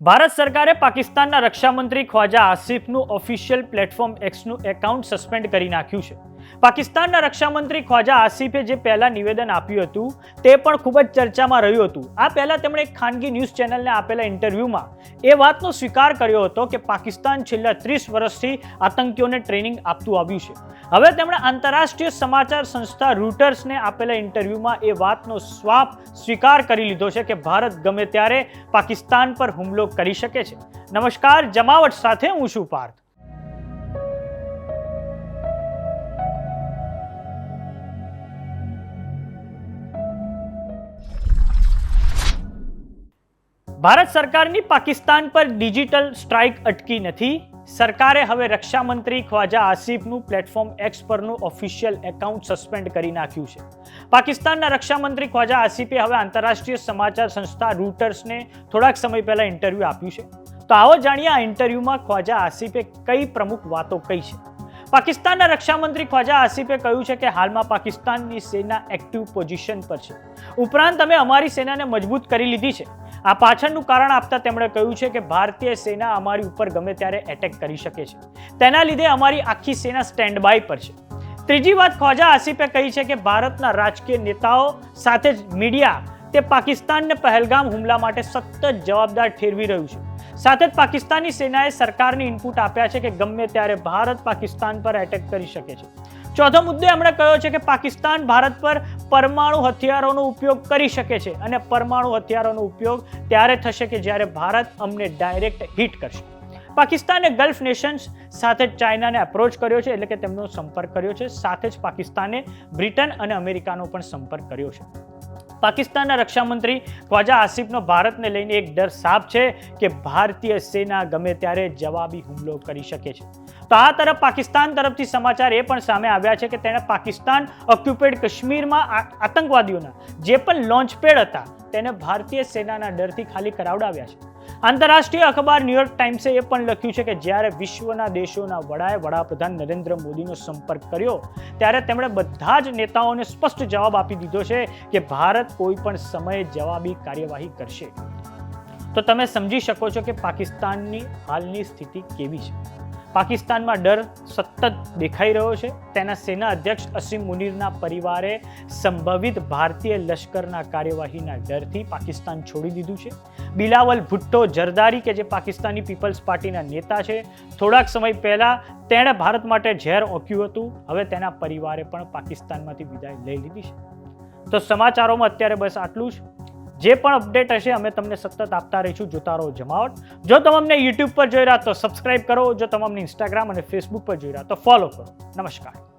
ભારત સરકારે પાકિસ્તાનના રક્ષામંત્રી ખ્વાજા આસિફનું ઓફિશિયલ પ્લેટફોર્મ એક્સનું એકાઉન્ટ સસ્પેન્ડ કરી નાખ્યું છે. પાકિસ્તાનના રક્ષામંત્રી ખ્વાજા આસિફે જે પહેલાં નિવેદન આપ્યું હતું, તે પણ ખૂબ જ ચર્ચામાં રહ્યું હતું. આ પહેલા તેમણે એક ખાનગી ન્યૂઝ ચેનલને આપેલા ઇન્ટરવ્યૂમાં એ વાતનો સ્વીકાર કર્યો હતો કે પાકિસ્તાન છેલ્લા ત્રીસ વર્ષથી આતંકીઓને ટ્રેનિંગ આપતું આવ્યું છે. હવે તેમણે આંતરરાષ્ટ્રીય સમાચાર સંસ્થા રૂટર્સને આપેલા ઇન્ટરવ્યૂમાં એ વાતનો સ્વાપ સ્વીકાર કરી લીધો છે કે ભારત ગમે ત્યારે પાકિસ્તાન પર હુમલો કરી શકે છે. નમસ્કાર, જમાવટ સાથે હું છું પાર્થ. ભારત સરકારની પાકિસ્તાન પર ડિજિટલ સ્ટ્રાઇક અટકી નથી. સરકારે હવે રક્ષામંત્રી ખ્વાજા આસિફનું પ્લેટફોર્મ એક્સ પરનું ઓફિશિયલ એકાઉન્ટ સસ્પેન્ડ કરી નાખ્યું છે. પાકિસ્તાનના રક્ષામંત્રી ખ્વાજા આસિફે હવે આંતરરાષ્ટ્રીય સમાચાર સંસ્થા રૂટર્સને થોડાક સમય પહેલા ઇન્ટરવ્યૂ આપ્યું છે. તો આવો જાણીએ આ ઇન્ટરવ્યૂમાં ખ્વાજા આસિફે કઈ પ્રમુખ વાતો કહી છે. પાકિસ્તાનના રક્ષામંત્રી ખ્વાજા આસિફે કહ્યું છે કે હાલમાં પાકિસ્તાનની સેના એક્ટિવ પોઝિશન પર છે. ઉપરાંત અમે અમારી સેનાને મજબૂત કરી લીધી છે. આ પાછળનું કારણ આપતા તેમણે કહ્યું છે કે ભારતીય સેના અમારી ઉપર ગમે ત્યારે એટેક કરી શકે છે. તેના લીધે અમારી આખી સેના સ્ટેન્ડ બાય પર છે. ત્રીજી વાત ખ્વાજા આસિફે કહી છે કે ભારતના રાજકીય નેતાઓ સાથે જ મીડિયા તે પાકિસ્તાનને પહેલગામ હુમલા માટે સતત જવાબદાર ઠેરવી રહ્યું છે. સાથે જ પાકિસ્તાની સેનાએ સરકારને ઇનપુટ આપ્યા છે કે ગમે ત્યારે ભારત પાકિસ્તાન પર એટેક કરી શકે છે. ચોથો મુદ્દે એમણે કહ્યો છે કે પાકિસ્તાન ભારત પર પરમાણુ હથિયારોનો ઉપયોગ કરી શકે છે અને પરમાણુ હથિયારોનો ઉપયોગ ત્યારે થશે કે જ્યારે ભારત અમને ડાયરેક્ટ હિટ કરશે. પાકિસ્તાને ગલ્ફ નેશન્સ સાથે ચાઇનાને અપ્રોચ કર્યો છે એટલે કે તેમનો સંપર્ક કર્યો છે. સાથે જ પાકિસ્તાને બ્રિટન અને અમેરિકાનો પણ સંપર્ક કર્યો છે. પાકિસ્તાનના રક્ષામંત્રી ખ્વાજા આસિફનો ભારતને લઈને એક ડર સાફ છે કે ભારતીય સેના ગમે ત્યારે જવાબી હુમલો કરી શકે છે. તો આ તરફ પાકિસ્તાન તરફથી સમાચાર એ પણ સામે આવ્યા છે કે તેણે પાકિસ્તાન ઓક્યુપેડ કાશ્મીરમાં આતંકવાદીઓના જે પણ લોન્ચપેડ હતા તેને ભારતીય સેનાના ડરથી ખાલી કરાવડાવ્યા છે. આંતરરાષ્ટ્રીય અખબાર ન્યુયોર્ક ટાઈમ્સે એ પણ લખ્યું છે કે જ્યારે વિશ્વના દેશોના વડાએ વડાપ્રધાન નરેન્દ્ર મોદીનો સંપર્ક કર્યો, ત્યારે તેમણે બધા જ નેતાઓને સ્પષ્ટ જવાબ આપી દીધો છે કે ભારત કોઈ પણ સમયે જવાબી કાર્યવાહી કરશે. તો તમે સમજી શકો છો કે પાકિસ્તાનની હાલની સ્થિતિ કેવી છે. પાકિસ્તાનમાં ડર સતત દેખાઈ રહ્યો છે. તેના સેના અધ્યક્ષ અસીમ મુનીરના પરિવારે સંભવિત ભારતીય લશ્કરના કાર્યવાહીના ડરથી પાકિસ્તાન છોડી દીધું છે. બિલાવલ ભુટ્ટો જરદારી કે જે પાકિસ્તાની પીપલ્સ પાર્ટીના નેતા છે, થોડાક સમય પહેલાં તેણે ભારત માટે ઝેર ઓક્યું હતું. હવે તેના પરિવારે પણ પાકિસ્તાનમાંથી વિદાય લઈ લીધી છે. તો સમાચારોમાં અત્યારે બસ આટલું જ. જે પણ અપડેટ હશે, અમે તમને સતત આપતા રહીશું. જોતા રહો જમાવટ. જો તમે અમને યુટ્યુબ પર જોઈ રહ્યા તો સબસ્ક્રાઇબ કરો. જો તમે અમને ઇન્સ્ટાગ્રામ અને ફેસબુક પર જોઈ રહ્યા તો ફોલો કરો. નમસ્કાર.